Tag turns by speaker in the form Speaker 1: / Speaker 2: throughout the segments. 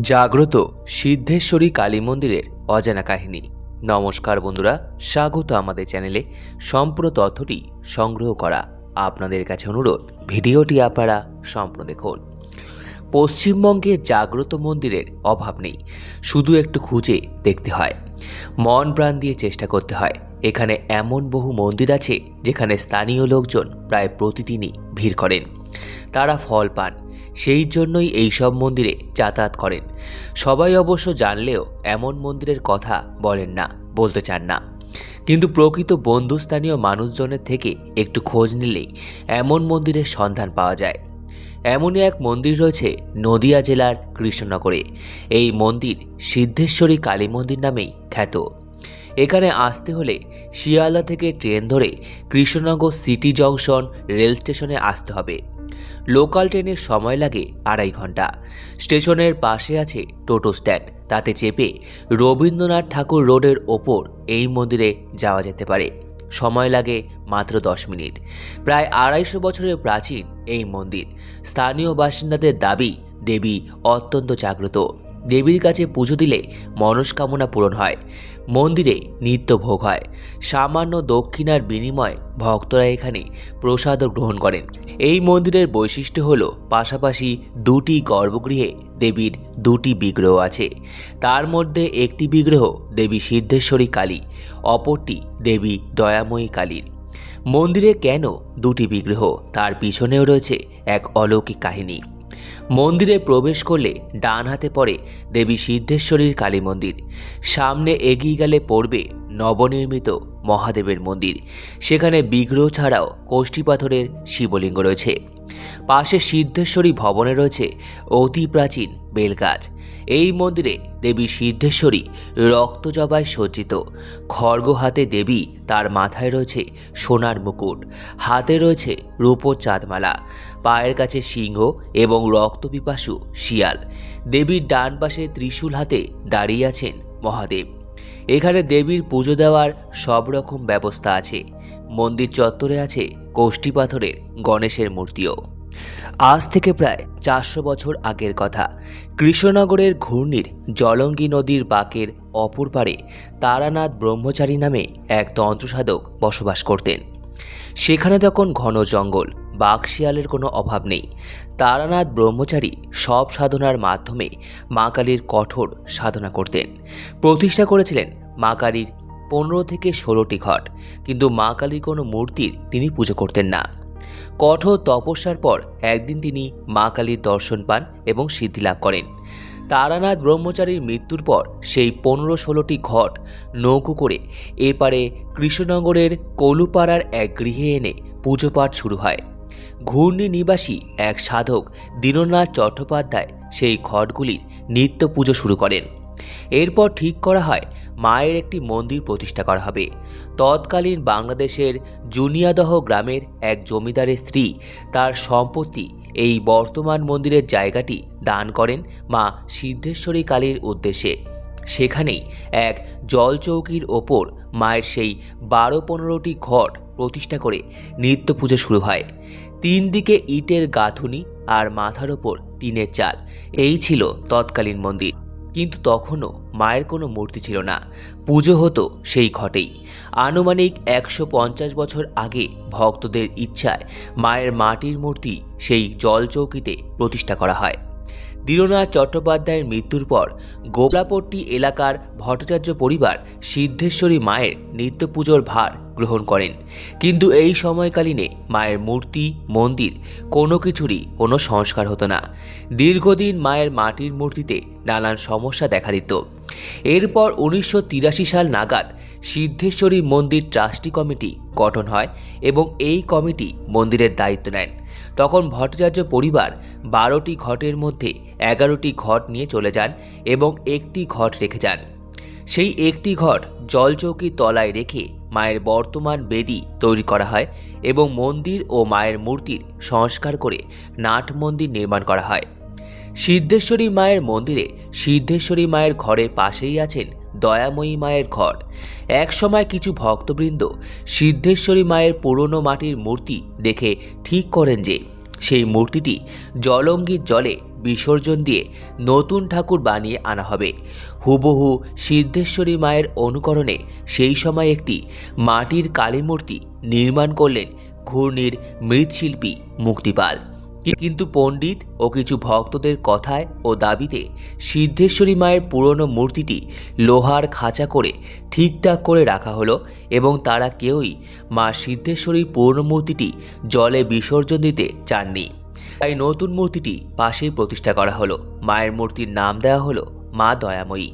Speaker 1: জাগ্রত সিদ্ধেশ্বরী কালী মন্দিরের অজানা কাহিনী। নমস্কার বন্ধুরা, স্বাগত আমাদের চ্যানেলে সম্পূর্ণ তথ্যটি সংগ্রহ করা আপনাদের কাছে অনুরোধ। ভিডিওটি আপনারা সম্পূর্ণ দেখুন। পশ্চিমবঙ্গে জাগ্রত মন্দিরের অভাব নেই, শুধু একটু খুঁজে দেখতে হয়। মন প্রাণ দিয়ে চেষ্টা করতে হয়। এখানে এমন বহু মন্দির আছে, যেখানে স্থানীয় লোকজন প্রায় প্রতিদিনই ভিড় করেন। তারা ফল পান। সেই জন্যই এই সব মন্দিরে যাতায়াত করেন। সবাই অবশ্য জানলেও এমন মন্দিরের কথা বলেন না, বলতে চান না। কিন্তু প্রকৃত বন্ধুস্থানীয় মানুষজনের থেকে একটু খোঁজ নিলেই এমন মন্দিরের সন্ধান পাওয়া যায়। এমনই এক মন্দির রয়েছে নদিয়া জেলার কৃষ্ণনগরে। এই মন্দির সিদ্ধেশ্বরী কালী মন্দির নামেই খ্যাত। এখানে আসতে হলে শিয়ালদা থেকে ট্রেন ধরে কৃষ্ণনগর সিটি জংশন রেল স্টেশনে আসতে হবে। লোকাল ট্রেনে সময় লাগে আড়াই ঘণ্টা। স্টেশনের পাশে আছে টোটো স্ট্যান্ড। তাতে চেপে রবীন্দ্রনাথ ঠাকুর রোডের ওপর এই মন্দিরে যাওয়া যেতে পারে। সময় লাগে মাত্র দশ মিনিট। প্রায় আড়াইশো বছরের প্রাচীন এই মন্দির। স্থানীয় বাসিন্দাদের দাবি, দেবী অত্যন্ত জাগ্রত। দেবীর কাছে পুজো দিলে মনস্কামনা পূরণ হয়, মন্দিরে নিত্য ভোগ হয়। সামান্য দক্ষিণার বিনিময়ে ভক্তরা এখানে প্রসাদও গ্রহণ করেন। এই মন্দিরের বৈশিষ্ট্য হল পাশাপাশি দুটি গর্ভগৃহে দেবীর দুটি বিগ্রহ আছে। তার মধ্যে একটি বিগ্রহ দেবী সিদ্ধেশ্বরী কালী, অপরটি দেবী দয়াময়ী কালীর। মন্দিরে কেন দুটি বিগ্রহ? তার পিছনেও রয়েছে এক অলৌকিক কাহিনী। মন্দিরে প্রবেশ করলে ডান হাতে পড়ে দেবী সিদ্ধেশ্বরীর কালী মন্দির। সামনে এগিয়ে গেলে পড়বে নবনির্মিত মহাদেবের মন্দির। সেখানে বিগ্রহ ছাড়াও কোষ্ঠী পাথরের শিবলিঙ্গ রয়েছে। পাশে সিদ্ধেশ্বরী ভবনে রয়েছে অতি প্রাচীন বেলগাছ। এই মন্দিরে দেবী সিদ্ধেশ্বরী রক্তজবায় সজ্জিত। খড়গ হাতে দেবী তার মাথায় রয়েছে সোনার মুকুট। হাতে রয়েছে রূপোর চাঁদমালা, পায়ের কাছে সিংহ এবং রক্তপিপাসু শিয়াল। দেবীর ডান পাশে ত্রিশূল হাতে দাঁড়িয়ে আছেন মহাদেব। এখানে দেবীর পুজো দেওয়ার সব রকম ব্যবস্থা আছে। মন্দির চত্বরে আছে কোষ্ঠী পাথরের গণেশের মূর্তিও। আজ থেকে প্রায় চারশো বছর আগের কথা। কৃষ্ণনগরের ঘূর্ণির জলঙ্গি নদীর বাঁকের অপর পারে তারানাথ ব্রহ্মচারী নামে এক তন্ত্রসাধক বসবাস করতেন। সেখানে তখন ঘন জঙ্গল বাঘ শিয়ালের কোনো অভাব নেই। তারানাথ ব্রহ্মচারী সব সাধনার মাধ্যমে মা কালীর কঠোর সাধনা করতেন। প্রতিষ্ঠা করেছিলেন মা কালীর পনেরো থেকে ষোলোটি ঘট, কিন্তু মা কালীর কোনো মূর্তির তিনি পুজো করতেন না। কঠোর তপস্যার পর একদিন তিনি মা কালীর দর্শন পান এবং সিদ্ধি লাভ করেন। তারানাথ ব্রহ্মচারীর মৃত্যুর পর সেই পনেরো ষোলোটি ঘট নৌকো করে এপারে কৃষ্ণনগরের কলুপাড়ার এক গৃহে এনে পুজোপাঠ শুরু হয়। ঘূর্ণি নিবাসী এক সাধক দীননাথ চট্টোপাধ্যায় সেই ঘটগুলির নিত্য পুজো শুরু করেন। এরপর ঠিক করা হয় মায়ের একটি মন্দির প্রতিষ্ঠা করা হবে। তৎকালীন বাংলাদেশের জুনিয়াদহ গ্রামের এক জমিদারের স্ত্রী তার সম্পত্তি এই বর্তমান মন্দিরের জায়গাটি দান করেন মা সিদ্ধেশ্বরী কালীর উদ্দেশ্যে। সেখানেই এক জলচৌকির ওপর মায়ের সেই বারো পনেরোটি ঘট প্রতিষ্ঠা করে নিত্য পুজো শুরু হয়। তিন দিকে ইটের গাঁথুনি আর মাথার ওপর টিনের চাল, এই ছিল তৎকালীন মন্দির। কিন্তু তখনও মায়ের কোনো মূর্তি ছিল না। পুজো হতো সেই ঘটেই। আনুমানিক একশো পঞ্চাশ বছর আগে ভক্তদের ইচ্ছায় মায়ের মাটির মূর্তি সেই জলচৌকিতে প্রতিষ্ঠা করা হয়। দীননাথ চট্টোপাধ্যায়ের মৃত্যুর পর গোবলাপট্টি এলাকার ভট্টাচার্য পরিবার সিদ্ধেশ্বরী মায়ের নিত্য পুজোর ভার গ্রহণ করেন। কিন্তু এই সময়কালীনে মায়ের মূর্তি, মন্দির কোনো কিছুরই কোনো সংস্কার হতো না। দীর্ঘদিন মায়ের মাটির মূর্তিতে নানান সমস্যা দেখা দিত। এরপর উনিশশো তিরাশি সাল নাগাদ সিদ্ধেশ্বরী মন্দির ট্রাস্টি কমিটি গঠন হয় এবং এই কমিটি মন্দিরের দায়িত্ব নেন। তখন ভট্টাচার্য পরিবার বারোটি ঘটের মধ্যে এগারোটি ঘট নিয়ে চলে যান এবং একটি ঘট রেখে যান। সেই একটি ঘট জলচৌকির তলায় রেখে মায়ের বর্তমান বেদি তৈরি করা হয় এবং মন্দির ও মায়ের মূর্তির সংস্কার করে নাট মন্দির নির্মাণ করা হয়। সিদ্ধেশ্বরী মায়ের মন্দিরে সিদ্ধেশ্বরী মায়ের ঘরের পাশেই আছেন দয়াময়ী মায়ের ঘর। এক সময় কিছু ভক্তবৃন্দ সিদ্ধেশ্বরী মায়ের পুরনো মাটির মূর্তি দেখে ঠিক করেন যে, সেই মূর্তিটি জলঙ্গির জলে বিসর্জন দিয়ে নতুন ঠাকুর বানিয়ে আনা হবে। হুবহু সিদ্ধেশ্বরী মায়ের অনুকরণে সেই সময় একটি মাটির কালী মূর্তি নির্মাণ করলেন ঘূর্ণির মৃৎশিল্পী মুক্তিপাল। কিন্তু পণ্ডিত ও কিছু ভক্তদের কথায় ও দাবিতে সিদ্ধেশ্বরী মায়ের পুরনো মূর্তিটি লোহার খাঁচা করে ঠিকঠাক করে রাখা হলো এবং তারা কেউই মা সিদ্ধেশ্বরীর পুরনো মূর্তিটি জলে বিসর্জন দিতে চাননি। তাই নতুন মূর্তিটি পাশেই প্রতিষ্ঠা করা হলো। মায়ের মূর্তির নাম দেওয়া হলো মা দয়াময়ী।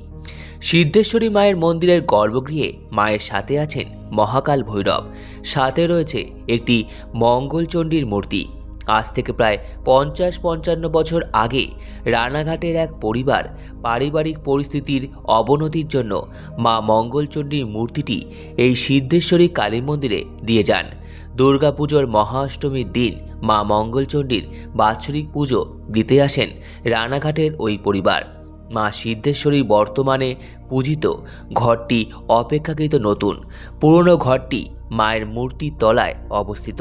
Speaker 1: সিদ্ধেশ্বরী মায়ের মন্দিরের গর্ভগৃহে মায়ের সাথে আছেন মহাকাল ভৈরব। সাথে রয়েছে একটি মঙ্গলচণ্ডীর মূর্তি। আজ থেকে প্রায় পঞ্চাশ পঞ্চান্ন বছর আগে রানাঘাটের এক পরিবার পারিবারিক পরিস্থিতির অবনতির জন্য মা মঙ্গলচণ্ডীর মূর্তিটি এই সিদ্ধেশ্বরী কালী মন্দিরে দিয়ে যান। দুর্গাপুজোর মহাষ্টমীর দিন মা মঙ্গলচণ্ডীর বাৎসরিক পুজো দিতে আসেন রানাঘাটের ওই পরিবার। মা সিদ্ধেশ্বরী বর্তমানে পূজিত ঘরটি অপেক্ষাকৃত নতুন। পুরনো ঘরটি মায়ের মূর্তির তলায় অবস্থিত।